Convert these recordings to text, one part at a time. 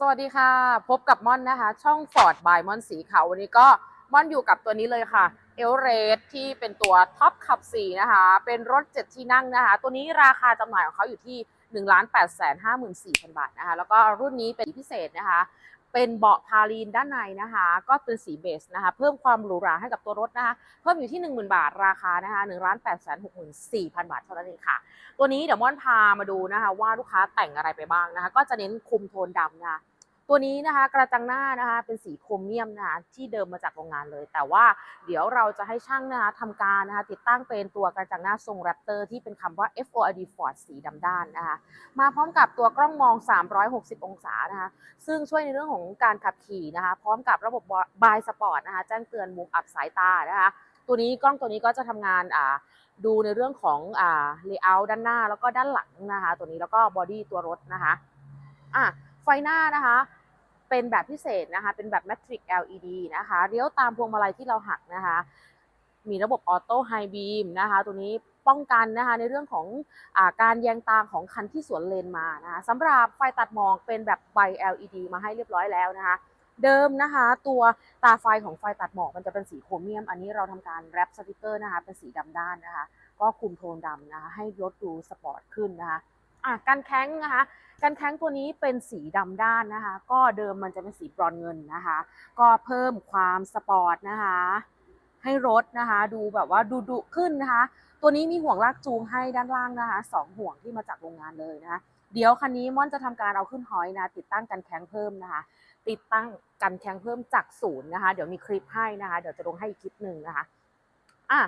สวัสดีค่ะ พบกับม่อนนะคะ ช่อง Ford by ม่อนสีขาววันนี้ก็ม่อนอยู่กับตัวนี้เลยค่ะเอลเรสที่เป็นตัวท็อปขับ4นะคะ เป็นรถ 7 ที่นั่งนะคะ ตัวนี้ราคาจำหน่ายของเขาอยู่ที่ 1 8 5 4 0 0 0 บาทนะคะ แล้วก็รุ่นนี้เป็นพิเศษนะคะ เป็นเบาะพาลีนด้านในนะคะ ก็เป็นสีเบสนะคะ เพิ่มความหรูหราให้กับตัวรถนะคะ เพิ่มอยู่ที่ 10,000 บาทราคานะคะ1 8 6 4 0 0 0 บาทเท่านั้นเองค่ะ ตัวนี้เดี๋ยวม่อนพามาดูนะคะ ว่าลูกค้าแต่งอะไรไปบ้างนะคะ ก็จะเน้นคุมโทนดำนะคะ ตัวนี้นะคะกระจังหน้านะคะเป็นสีโครเมียมนะคะที่เดิมมาจากโรงงานเลย แต่ว่าเดี๋ยวเราจะให้ช่างนะคะทำการนะคะติดตั้งเป็นตัวกระจังหน้าทรงแรปเตอร์ที่เป็นคำว่า FORD Ford สีดำด้านนะคะมาพร้อมกับตัวกล้องมอง 360 องศานะคะซึ่งช่วยในเรื่องของการขับขี่นะคะพร้อมกับระบบบายสปอร์ตนะคะแจ้งเตือนมุมอับสายตานะคะตัวนี้กล้องตัวนี้ก็จะทำงานอ่าดูในเรื่องของอ่า layout ด้านหน้าแล้วก็ด้านหลังนะคะตัวนี้แล้วก็บอดี้ตัวรถนะคะอะไฟหน้านะคะ เป็นแบบพิเศษนะคะ เป็นแบบ Matrix LED นะคะเลี้ยวตามพวงมาลัยที่เราหักนะคะ มีระบบออโต้ไฮบีมนะคะ ตัวนี้ป้องกันนะคะในเรื่องของอาการแยงตาของคันที่สวนเลนมานะคะสำหรับไฟตัดหมอกเป็นแบบไฟ LED มาให้เรียบร้อยแล้วนะคะ เดิมนะคะ ตัวตาไฟของไฟตัดหมอกมันจะเป็นสีโครเมียม อันนี้เราทำการแรปสติกเกอร์นะคะเป็นสีดำด้านนะคะ ก็คุมโทนดำนะคะให้รถดูสปอร์ตขึ้นนะคะ อะกันแข้งนะคะกันแข้งตัวนี้เป็นสีดำด้านนะคะ ก็เดิมมันจะเป็นสีบรอนเงินนะคะ ก็เพิ่มความสปอร์ตนะคะ ให้รถนะคะ ดูแบบว่าดูดุขึ้นนะคะ ตัวนี้มีห่วงลากจูงให้ด้านล่างนะคะสองห่วงที่มาจากโรงงานเลยนะคะเดี๋ยวคันนี้ม่อนจะทำการเอาขึ้นหอยนะ ติดตั้งกันแข้งเพิ่มนะคะ ติดตั้งกันแข้งเพิ่มจากศูนย์นะคะ เดี๋ยวมีคลิปให้นะคะ เดี๋ยวจะลงให้อีกคลิปหนึ่งนะคะอะ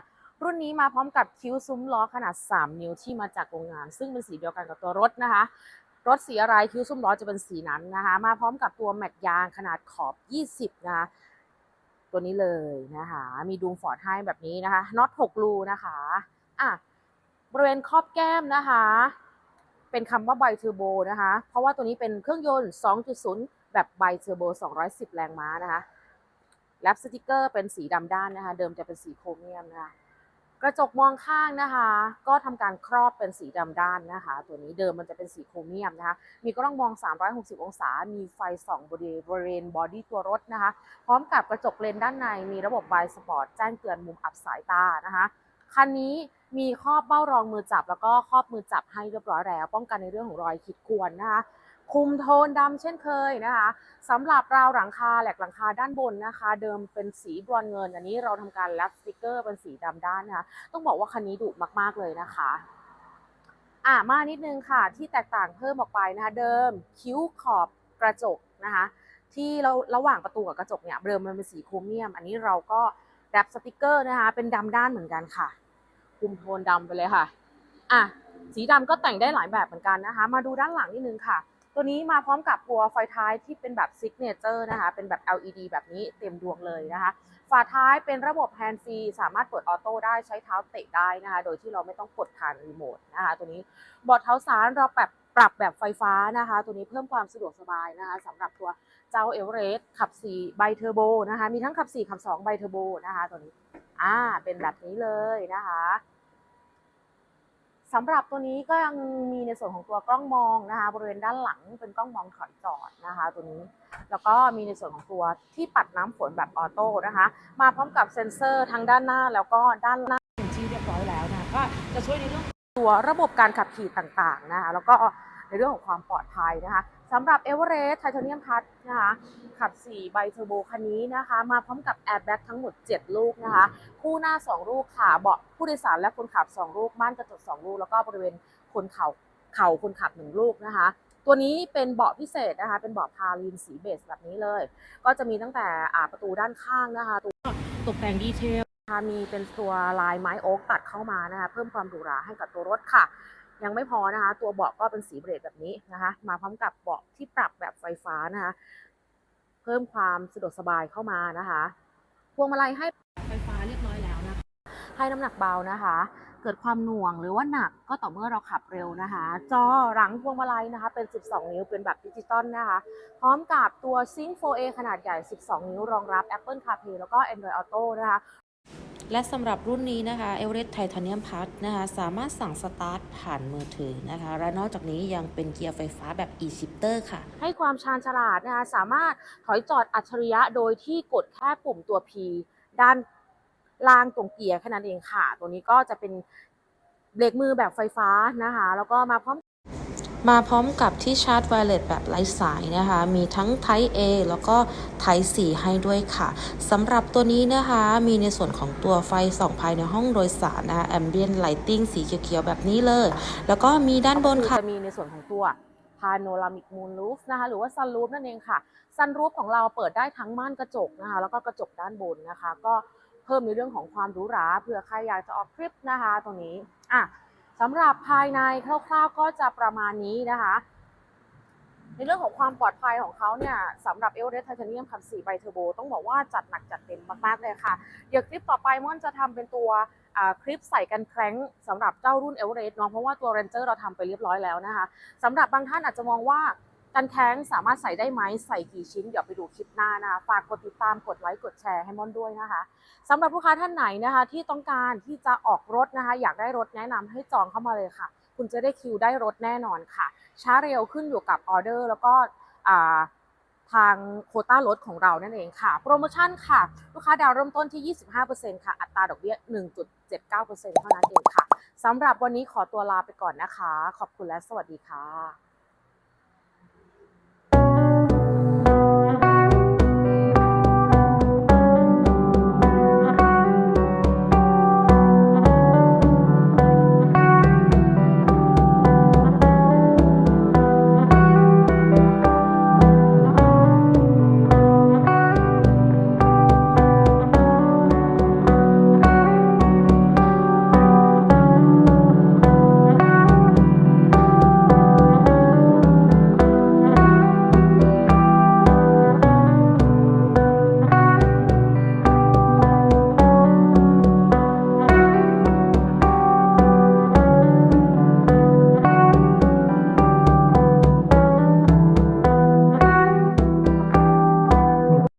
รุ่นนี้มาพร้อมกับคิ้วซุ้มล้อขนาด 3 นิ้วที่มาจากโรงงาน ซึ่งเป็นสีเดียวกันกับตัวรถนะคะ รถสีอะไรคิ้วซุ้มล้อจะเป็นสีนั้นนะคะ มาพร้อมกับตัวแม็กยางขนาดขอบ 20 นะคะตัวนี้เลยนะคะ มีดูมฟอร์ดให้แบบนี้นะคะน็อต6รูนะคะอะบริเวณครอบแก้มนะคะ เป็นคำว่าไบเทอร์โบนะคะ เพราะว่าตัวนี้เป็นเครื่องยนต์ 2.0 แบบไบเทอร์โบ 210 แรงม้านะคะแลปสติกเกอร์เป็นสีดำด้านนะคะ เดิมจะเป็นสีโครเมียมนะคะ กระจกมองข้างนะคะ ก็ทำการครอบเป็นสีดำด้านนะคะ ตัวนี้เดิมมันจะเป็นสีโครเมียมนะคะ มีกล้องมอง 360 องศา มีไฟส่องบริบริเวณบอดี้ตัวรถนะคะ พร้อมกับกระจกเลนด้านในมีระบบไบสปอร์ตแจ้งเตือนมุมอับสายตานะคะคันนี้มีครอบเบ้ารองมือจับแล้วก็ครอบมือจับให้เรียบร้อยแล้ว ป้องกันในเรื่องของรอยขีดข่วนนะคะ คุมโทนดำเช่นเคยนะคะสำหรับราวหลังคาแหลกหลังคาด้านบนนะคะ เดิมเป็นสีบรอนเงิน อันนี้เราทำการแลปสติกเกอร์เป็นสีดำด้านนะคะต้องบอกว่าคันนี้ดุมากๆเลยนะคะอะมานิดนึงค่ะที่แตกต่างเพิ่มออกไปนะคะเดิมคิ้วขอบกระจกนะคะที่เราระหว่างประตูกับกระจกเนี่ยเดิมมันเป็นสีโครเมียม อันนี้เราก็แรปสติกเกอร์นะคะเป็นดำด้านเหมือนกันค่ะคุมโทนดำไปเลยค่ะอะสีดำก็แต่งได้หลายแบบเหมือนกันนะคะ มาดูด้านหลังนิดนึงค่ะ ตัวนี้มาพร้อมกับตัวไฟท้ายที่เป็นแบบซิกเนเจอร์นะคะ เป็นแบบ LED แบบนี้เต็มดวงเลยนะคะ ฝาท้ายเป็นระบบแฮนด์ฟรีสามารถเปิดออโต้ได้ใช้เท้าเตะได้นะคะ โดยที่เราไม่ต้องกดผ่านรีโมทนะคะ ตัวนี้บอดเท้าสารเราปรับปรับแบบไฟฟ้านะคะ ตัวนี้เพิ่มความสะดวกสบายนะคะสำหรับตัวเจ้าเอเวอเรสต์ขับ4ไบเทอร์โบนะคะ มีทั้งขับ 4 ขับ2ไบเทอร์โบนะคะ ตัวนี้ อ่า เป็นแบบนี้เลยนะคะ สำหรับตัวนี้ก็ยังมีในส่วนของตัวกล้องมองนะคะ บริเวณด้านหลังเป็นกล้องมองถอยจอดนะคะ ตัวนี้ แล้วก็มีในส่วนของตัวที่ปัดน้ำฝนแบบออโต้นะคะ มาพร้อมกับเซ็นเซอร์ทั้งด้านหน้าแล้วก็ด้านหน้าเป็นที่เรียบร้อยแล้วนะก็จะช่วยในเรื่องตัวระบบการขับขี่ต่างๆนะคะ แล้วก็ในเรื่องของความปลอดภัยนะคะ สำหรับ e v e r e s t Titanium Touch นะคะขับ 4 ใบเทอร์โบคันนี้นะคะ มาพร้อมกับแอร์แบ็กทั้งหมด 7 ลูกนะคะ คู่หน้า 2 ลูกค่ะ เบาะผู้โดยสารและคนขับ 2 ลูกม่านกระจก 2 ลูก แล้วก็บริเวณคนเข่าเข่าคนขับ 1 ลูกนะคะ ตัวนี้เป็นเบาะพิเศษนะคะ เป็นเบาะพาลินสีเบสแบบนี้เลย ก็จะมีตั้งแต่อาประตูด้านข้างนะคะตัวตกแต่งดีเทลมีเป็นตัวลายไม้โอ๊กตัดเข้ามานะคะ เพิ่มความหรูหราให้กับตัวรถค่ะ ยังไม่พอนะคะ ตัวเบาะก็เป็นสีเบรดแบบนี้นะคะ มาพร้อมกับเบาะที่ปรับแบบไฟฟ้านะคะ เพิ่มความสะดวกสบายเข้ามานะคะ พวงมาลัยให้ไฟฟ้าเรียบร้อยแล้วนะคะให้น้ำหนักเบานะคะ เกิดความหน่วงหรือว่าหนักก็ต่อเมื่อเราขับเร็วนะคะ จอหลังพวงมาลัยนะคะ เป็น 12 นิ้วเป็นแบบดิจิตอลนะคะ พร้อมกับตัว Sync 4A ขนาดใหญ่ 12 นิ้วรองรับ Apple CarPlay แล้วก็ Android Auto นะคะ และสำหรับรุ่นนี้นะคะ e v e r e s t Titanium Plus นะคะสามารถสั่งสตาร์ทผ่านมือถือนะคะ และนอกจากนี้ยังเป็นเกียร์ไฟฟ้าแบบ e-shifter ค่ะ ให้ความชาญฉลาดนะคะสามารถถอยจอดอัจฉริยะโดยที่กดแค่ปุ่มตัว P ด้านล่างตรงเกียร์แค่นั้นเองค่ะ ตัวนี้ก็จะเป็นเบรกมือแบบไฟฟ้านะคะ แล้วก็มาพร้อม มาพร้อมกับที่ชาร์จไวเลสแบบไร้สายนะคะ มีทั้ง Type A แล้วก็ Type C ให้ด้วยค่ะสำหรับตัวนี้นะคะมีในส่วนของตัวไฟส่องภายในห้องโดยสารนะคะ Ambient Lighting สีเขียวๆแบบนี้เลย แล้วก็มีด้านบนค่ะ จะมีในส่วนของตัว Panoramic Moon Roof นะคะหรือว่า Sunroof นั่นเองค่ะ Sunroof ของเราเปิดได้ทั้งม่านกระจกนะคะแล้วก็กระจกด้านบนนะคะ ก็เพิ่มในเรื่องของความหรูหราเผื่อใครอยากจะออกทริปนะคะตรงนี้อะ สำหรับภายในคร่าวๆก็จะประมาณนี้นะคะ ในเรื่องของความปลอดภัยของเขาเนี่ยสำหรับ e v e r e s t Titanium ขับ4 by Turbo ต้องบอกว่าจัดหนักจัดเต็มมากๆเลยค่ะ เดี๋ยวคลิปต่อไปม่อนจะทำเป็นตัวคลิปใส่กันแคร้งสำหรับเจ้ารุ่น e v e r e s t เนาะเพราะว่าตัวเรนเจอร์เราทำไปเรียบร้อยแล้วนะคะสำหรับบางท่านอาจจะมองว่า กันแข้งสามารถใส่ได้ไหมใส่กี่ชิ้น เดี๋ยวไปดูคลิปหน้านะคะฝากกดติดตามกดไลค์กดแชร์ให้มอนด้วยนะคะสำหรับลูกค้าท่านไหนนะคะ ที่ต้องการที่จะออกรถนะคะ อยากได้รถแนะนำให้จองเข้ามาเลยค่ะ คุณจะได้คิวได้รถแน่นอนค่ะ ช้าเร็วขึ้นอยู่กับออเดอร์ แล้วก็ทางโคต้ารถของเรานั่นเองค่ะ โปรโมชั่นค่ะ ลูกค้าดาวน์เริ่มต้นที่ 25%ค่ะ อัตราดอกเบี้ย 1.79%เท่านั้นเองค่ะสำหรับวันนี้ขอตัวลาไปก่อนนะคะ ขอบคุณและสวัสดีค่ะ